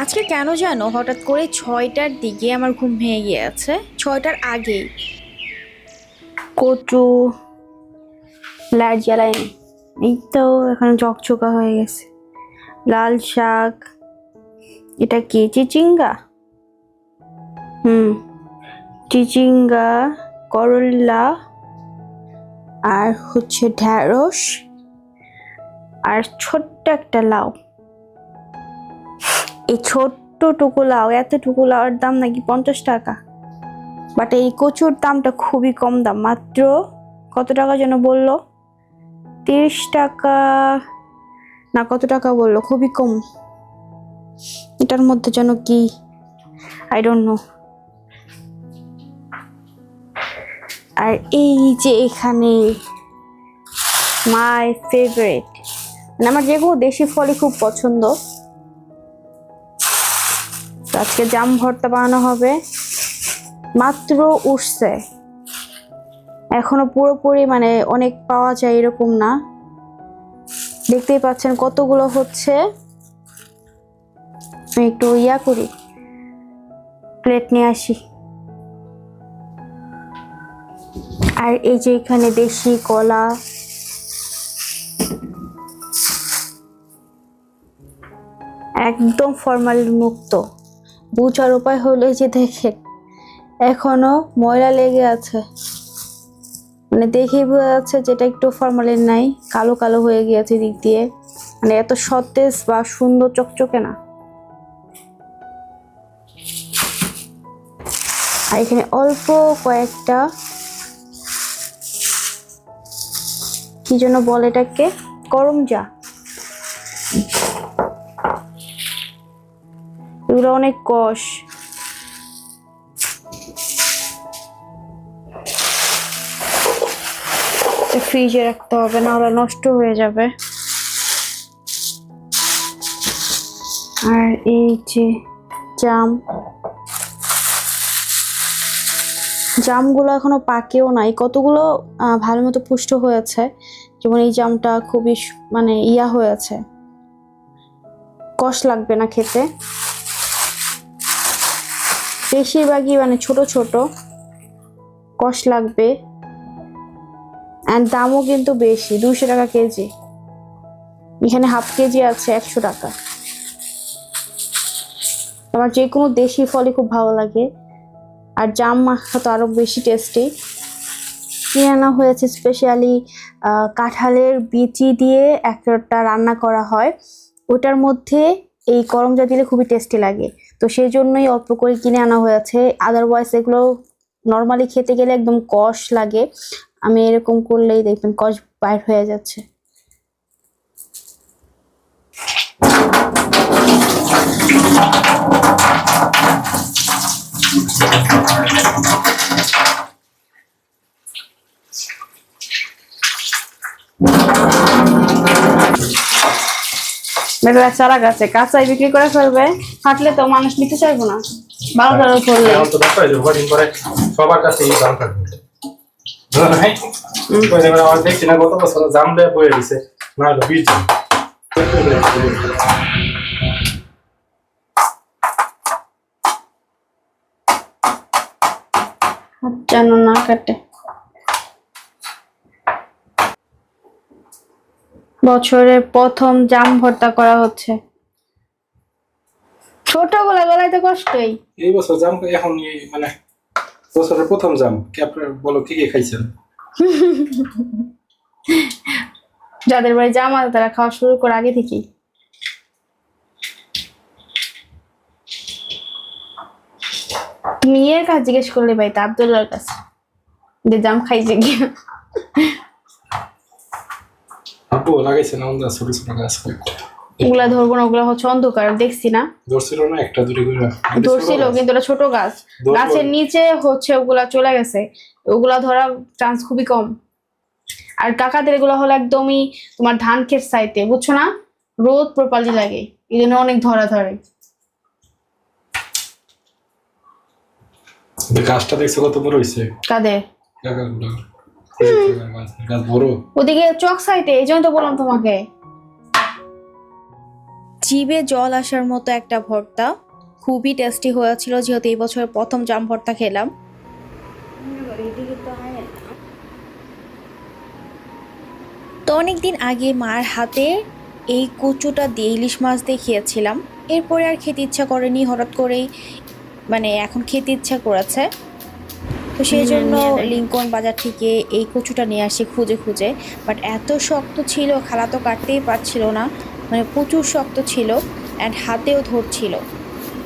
আজকে কেন জানো হঠাৎ করে ছয়টার দিকে আমার ঘুম ভেঙে গিয়েছে? ছয়টার আগেই। কচু লাইট জ্বালায়নি এই তো এখন চকচকা হয়ে গেছে। লাল শাক, এটা কি চিচিঙ্গা? হুম, চিচিঙ্গা করল্লা আর হচ্ছে ঢ্যাঁড়স, আর ছোট্ট একটা লাউ। এই ছোট্ট টুকু লাউ, এতটুকু লাউয়ের দাম নাকি পঞ্চাশ টাকা? বাট এই কচুর দামটা খুবই কম দাম। মাত্র কত টাকা যেন বলল? তিরিশ টাকা, না কত টাকা বলল? খুবই কম। এটার মধ্যে যেন কি? আই ডোন্ট নো আর এই যে এখানে মাই ফেভারিট মানে আমার যেগুলো দেশি ফলই খুব পছন্দ। আজকে জাম ভর্তা বানানো হবে। মাত্র উঠছে। এখনও পুরোপুরি মানে অনেক পাওয়া যায় এরকম না। দেখতেই পাচ্ছেন কতগুলো হচ্ছে। আমি একটু ইয়া করি। প্লেট নিয়ে আসি। আর এই যে এখানে দেশি কলা। একদম ফরমালিন মুক্ত বুঝার উপায় হলো যে দেখেন এখনও ময়লা লেগে আছে। মানে দেখেই বোঝা যাচ্ছে যেটা একটু ফরমালিন নাই, কালো কালো হয়ে গিয়েছে দিক দিয়ে। মানে এত সতেজ বা সুন্দর চকচকে না। আর এখানে অল্প কয়েকটা কি জন্য বলে এটাকে? করমজা এগুলো অনেক কষ। ফ্রিজে রাখতে হবে না ওরা নষ্ট হয়ে যাবে। আর এই যে জাম, জামগুলো এখনও পাকেও নাই। কতগুলো ভালো মতো পুষ্ট হয়েছে যেমন এই জামটা খুবই মানে ইয়া হয়েছে কষ লাগবে না খেতে। বেশিরভাগই মানে ছোট ছোট, কষ লাগবে অ্যান্ড দামও কিন্তু বেশি দুশো টাকা কেজি। এখানে হাফ কেজি আছে একশো টাকা। আমার যে কোনো দেশি ফলই খুব ভালো লাগে। আর জাম মাখা তো আরও বেশি টেস্টি কিনে আনা হয়েছে স্পেশালি কাঁঠালের বিচি দিয়ে একটা রান্না করা হয়। ওটার মধ্যে এই করমজা দিলে খুবই টেস্টি লাগে। তো সেই জন্যই অল্প করে কিনে আনা হয়েছে। আদারওয়াইজ এগুলো নর্মালি খেতে গেলে একদম কষ লাগে। আমি এরকম করলেই দেখবেন কষ বাইর হয়ে যাচ্ছে। বেটা চারা গাছে কাঁচাই বিক্রি করে ফেলবে হাঁটলে তো মানুষ নিতে চাইব না। ভালো করলে সবার কাছে আমার দেখছি না গত বছর জাম দেয়া বয়ে দিছে না হলো বীজ যেন না কাটে। বছরের প্রথম জাম ভর্তা করা হচ্ছে। ছোটগুলা গলাইতে কষ্টই। এই বছর জাম এখন মানে বছরের প্রথম জাম কি আপনার বলো কি কি খাইছেন? যাদের বাড়ি জাম আছে তারা খাওয়া শুরু করে আগে থেকেই। মেয়ের কাছে জিজ্ঞেস করলে ভাই তা আবদুল্লার কাছে যে জাম খাইছে কি আপু লাগাইছেন আমাদের ছোট ছোট গাছ ওগুলা ধরবো না ওগুলা হচ্ছে অন্ধকার দেখছি না। ধরছিল না একটা দুটি করে। ধরছিল কিন্তু ওটা ছোট গাছ। গাছের নিচে হচ্ছে ওগুলা চলে গেছে। ওগুলা ধরার চান্স খুবই কম। আর কাকাদের এগুলো হলো একদমই তোমার ধান ক্ষেত সাইতে বুঝছ না? রোদ প্রপালি লাগে। এই জন্য অনেক ধরা ধরে। গাছটা দেখছ কত বড় হয়েছে কাদের? বড় জিভে জল আসার মতো একটা ভর্তা। খুবই টেস্টি হয়েছিল, যেহেতু এই বছর প্রথম জাম ভর্তা খেলাম। তো অনেকদিন আগে মার হাতে এই কচুটা দিয়ে ইলিশ মাছ দিয়ে খেয়েছিলাম। এরপরে আর খেতে ইচ্ছা করেনি, হঠাৎ করেই মানে এখন খেতে ইচ্ছা করেছে। তো সেই জন্য লিঙ্কন বাজার থেকে এই কচুটা নিয়ে আসি খুঁজে খুঁজে। বাট এত শক্ত ছিল, খালা তো কাটতেই পারছিল না। মানে প্রচুর শক্ত ছিল অ্যান্ড হাতেও ধরছিল।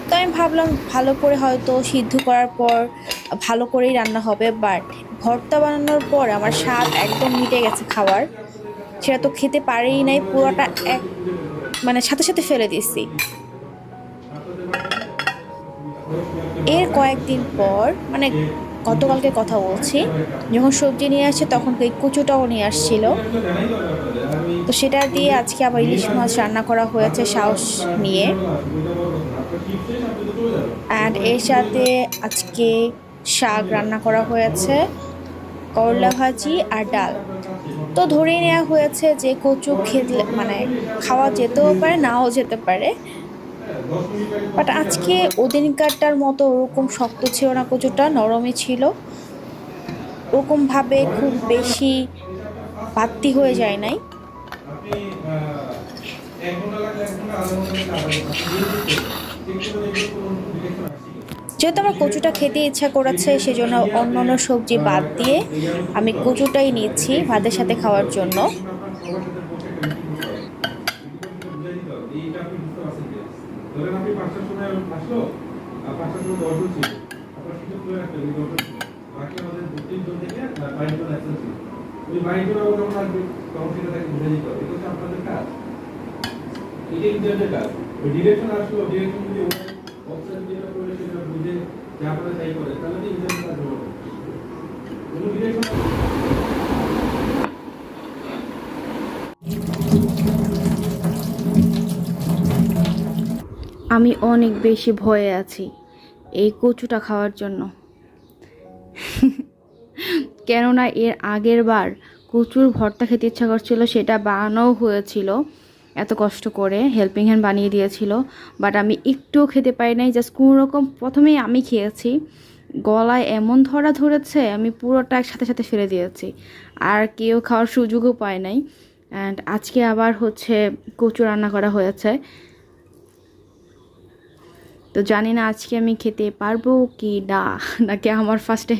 তো আমি ভাবলাম ভালো করে হয়তো সিদ্ধ করার পর ভালো করেই রান্না হবে বাট ভর্তা বানানোর পর আমার স্বাদ একদম মিটে গেছে খাওয়ার। সেটা তো খেতে পারেই নাই, পুরোটা এক মানে সাথে সাথে ফেলে দিচ্ছি এর কয়েকদিন পর মানে গতকালকে কথা বলছি। যখন সবজি নিয়ে আসছে তখন এই কুচুটাও নিয়ে আসছিল। তো সেটা দিয়ে আজকে আবার ইলিশ মাছ রান্না করা হয়েছে সাহস নিয়ে। অ্যান্ড এর সাথে আজকে শাক রান্না করা হয়েছে, করলা ভাজি আর ডাল। তো ধরেই নেওয়া হয়েছে যে কচু খেলে মানে খাওয়া যেতেও পারে, নাও যেতে পারে। বাট আজকে ওদিনকারটার মতো ওরকম শক্ত ছিল না কচুটা নরমই ছিল। ওরকমভাবে খুব বেশি বাত্তি হয়ে যায় নাই। যেহেতু আমার কচুটা খেতে ইচ্ছা করেছে, সেজন্য অন্য অন্য সবজি বাদ দিয়ে আমি কচুটাই নিচ্ছি ভাতের সাথে খাওয়ার জন্য। ধরেন আপনি পাঁচটার সময় আসলো, আর পাঁচটার সময় দশ জন ছিল। আপনার সুযোগ করে রাখতে হবে, দশ বাকি আমাদের দু তিনজন থেকে বাইশ জন অ্যাবসেন্ট ছিল। ওই বাইশ জন আবার যখন আসবে তখন সেটা তাকে বুঝে দিতে হবে। এটা হচ্ছে আপনাদের কাজ। এটা ইন্টারনেটের কাজ। ওই ডিরেকশন আসলো, ডিরেকশন যদি অপশন যেটা করে সেটা বুঝে যে আপনারা তাই করে। তাহলে তো ইন্টারনেট কাজ হলো না। কোনো ডিরেকশন আমি অনেক বেশি ভয়ে আছি এই কচুটা খাওয়ার জন্য। কেননা এর আগের বার কচুর ভর্তা খেতে ইচ্ছা করছিল, সেটা বানানোও হয়েছিল। এত কষ্ট করে হেল্পিং হ্যান্ড বানিয়ে দিয়েছিল বাট আমি একটুও খেতে পারি নাই জাস্ট কোনো রকম প্রথমেই আমি খেয়েছি। গলায় এমন ধরা ধরেছে, আমি পুরোটা একসাথে সাথে ফেলে দিয়েছি। আর কেউ খাওয়ার সুযোগও পায় নাই। অ্যান্ড আজকে আবার হচ্ছে কচু রান্না করা হয়েছে। তো জানি না আজকে আমি খেতে পারব কি না, নাকি আমার ফার্স্টে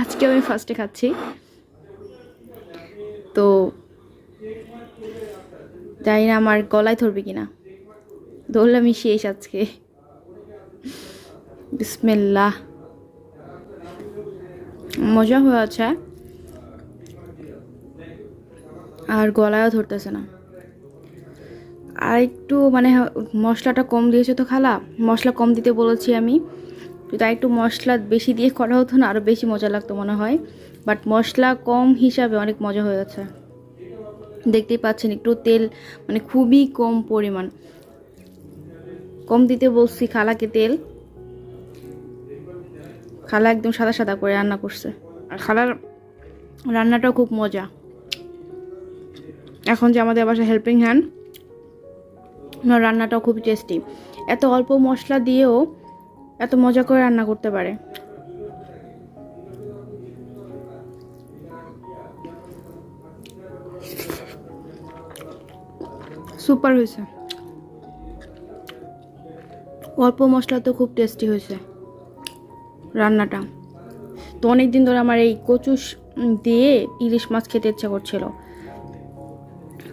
আজকে আমি ফার্স্টে খাচ্ছি। তো জানি না আমার গলায় ধরবে কিনা। ধরলে আমি শেষ আজকে। বিসমিল্লাহ। মজা হয়েছে। আর গলায়ও ধরতেছে না। আর একটু মানে মশলাটা কম দিয়েছে তো খালা। মশলা কম দিতে বলেছি আমি। আর একটু মশলা বেশি দিয়ে করা হতো না আরও বেশি মজা লাগতো মনে হয়। বাট মশলা কম হিসাবে অনেক মজা হয়ে গেছে। দেখতেই পাচ্ছেন, একটু তেল মানে খুবই কম পরিমাণ। কম দিতে বলছি খালাকে তেল। খালা একদম সাদা সাদা করে রান্না করছে। আর খালার রান্নাটাও খুব মজা। এখন যে আমাদের বাসায় হেল্পিং হ্যান্ড রান্নাটাও খুবই টেস্টি এত অল্প মশলা দিয়েও এত মজা করে রান্না করতে পারে। সুপার হয়েছে। অল্প মশলা তো খুব টেস্টি হয়েছে রান্নাটা। তো অনেক দিন ধরে আমার এই কচু দিয়ে ইলিশ মাছ খেতে ইচ্ছা করছিল।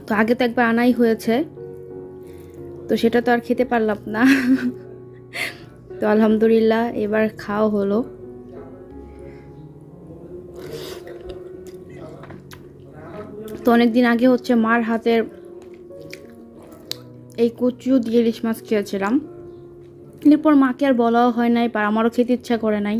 তো আগে তো একবার আনাই হয়েছে। তো সেটা তো আর খেতে পারলাম না। তো আলহামদুলিল্লাহ, এবার খাওয়া হলো। তো অনেক দিন আগে হচ্ছে মার হাতের এই কচু দিয়ে ইলিশ মাছ খেয়েছিলাম। এরপর মাকে আর বলাও হয় নাই বা আমারও খেতে ইচ্ছা করে নাই।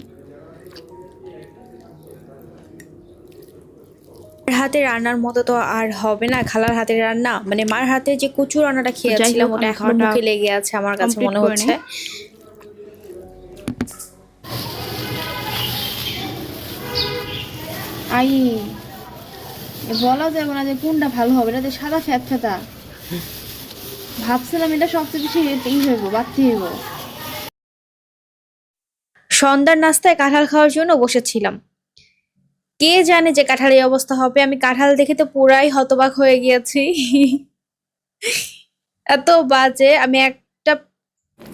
হাতে রান্নার মতো তো আর হবে না খালার হাতের রান্না। মানে মার হাতে যে কচু রান্নাটা খেয়েছিলাম ওটা এখনও মুখে লেগে আছে আমার কাছে মনে হচ্ছে। আই এ বলা যাবে না যে কোনটা ভালো হবে না যে সাদা ফ্যাত ফ্যাতা ভাবছিলাম এটা সবচেয়ে বেশি ই হইব বাড়তি হইব। সন্ধ্যার নাস্তায় কাঁঠাল খাওয়ার জন্য বসেছিলাম। কে জানে যে কাঁঠালের অবস্থা হবে? আমি কাঁঠাল দেখে তো পুরাই হতবাক হয়ে গিয়েছি। এত বাজে আমি একটা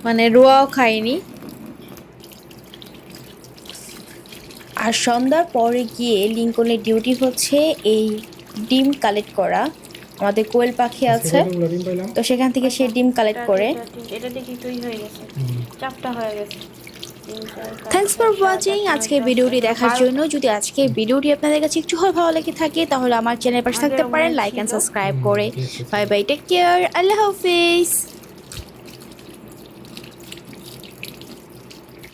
মানে রোয়াও খাইনি। আর সন্ধ্যার পরে গিয়ে লিঙ্কনের ডিউটি হচ্ছে এই ডিম কালেক্ট করা। আমাদের কোয়েল পাখি আছে। তো সেখান থেকে সে ডিম কালেক্ট করে। এটা দেখি তুই হয়ে গেছে। চাপটা হয়ে গেছে। থ্যাংকস ফর ওয়াচিং আজকে ভিডিওটি দেখার জন্য। যদি আজকে ভিডিওটি আপনাদের কাছে একটু হয় ভালো লেগে থাকে, তাহলে আমার চ্যানেল পাশে থাকতে পারেন লাইক অ্যান্ড সাবস্ক্রাইব করে। বাই বাই টেক কেয়ার আল্লাহ হাফিজ।